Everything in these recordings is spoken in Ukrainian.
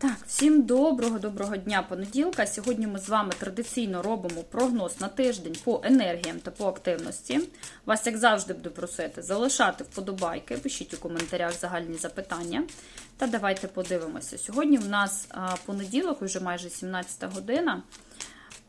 Так, всім доброго доброго дня понеділка. Сьогодні ми з вами традиційно робимо прогноз на тиждень по енергіям та по активності. Вас, як завжди, буду просити залишати вподобайки, пишіть у коментарях загальні запитання. Та давайте подивимося. Сьогодні в нас понеділок, уже майже 17 година.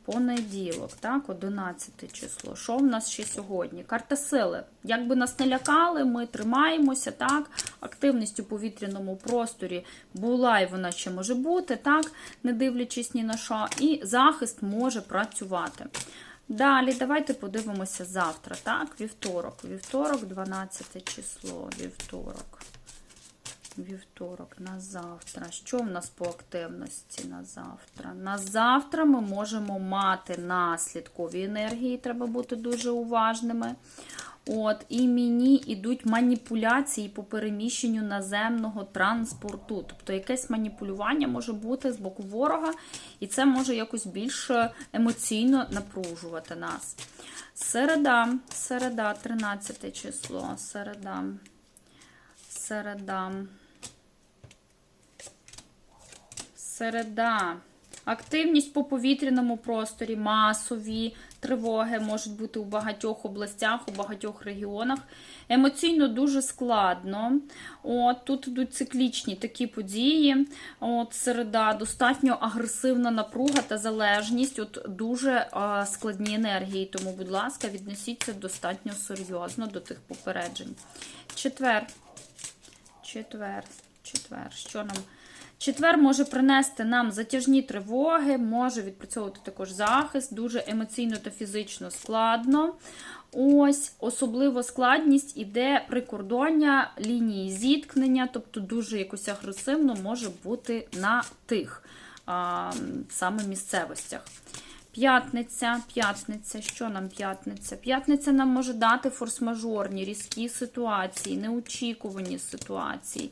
Понеділок, так, 11 число. Що в нас ще сьогодні? Карта сили. Як би нас не лякали, ми тримаємося, так. Активність у повітряному просторі була і вона ще може бути, так, не дивлячись ні на що. І захист може працювати. Далі, давайте подивимося завтра, так, вівторок. Вівторок, 12 число, вівторок. Вівторок на завтра. Що в нас по активності на завтра? На завтра ми можемо мати наслідкові енергії, треба бути дуже уважними. От, І мені йдуть маніпуляції по переміщенню наземного транспорту. Тобто якесь маніпулювання може бути з боку ворога, і це може якось більш емоційно напружувати нас. Середа, середа, 13 число, середа, середа. Середа. Активність по повітряному просторі, масові тривоги можуть бути у багатьох областях, у багатьох регіонах. Емоційно дуже складно. От, Тут йдуть циклічні такі події. От, Середа, достатньо агресивна напруга та залежність. От Дуже а, складні енергії. Тому, будь ласка, віднесіться достатньо серйозно до тих попереджень. Четвер. Четвер. Четвер. Що нам? Четвер може принести нам затяжні тривоги, може відпрацьовувати також захист, дуже емоційно та фізично складно. Ось, особливо складність іде прикордоння лінії зіткнення, тобто дуже якось агресивно може бути на тих а, саме місцевостях. П'ятниця, п'ятниця, що нам п'ятниця? П'ятниця нам може дати форс-мажорні, різкі ситуації, неочікувані ситуації.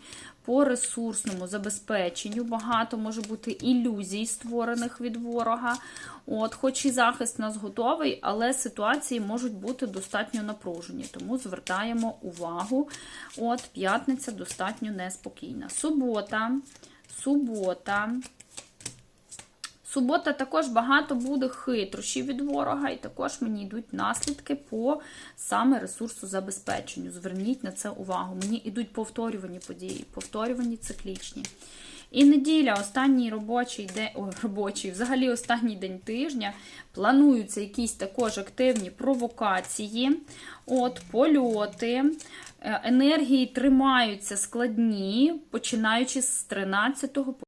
По ресурсному забезпеченню багато може бути ілюзій, створених від ворога. От, Хоч і захист у нас готовий, але ситуації можуть бути достатньо напружені, тому звертаємо увагу. От, П'ятниця достатньо неспокійна. Субота, субота. Субота також багато буде хитрощів від ворога, і також мені йдуть наслідки по саме ресурсу забезпеченню. Зверніть на це увагу. Мені йдуть повторювані події, повторювані циклічні. І неділя, останній робочий день, о, робочий, взагалі останній день тижня, плануються якісь також активні провокації, от, польоти, енергії тримаються складні, починаючи з 13 по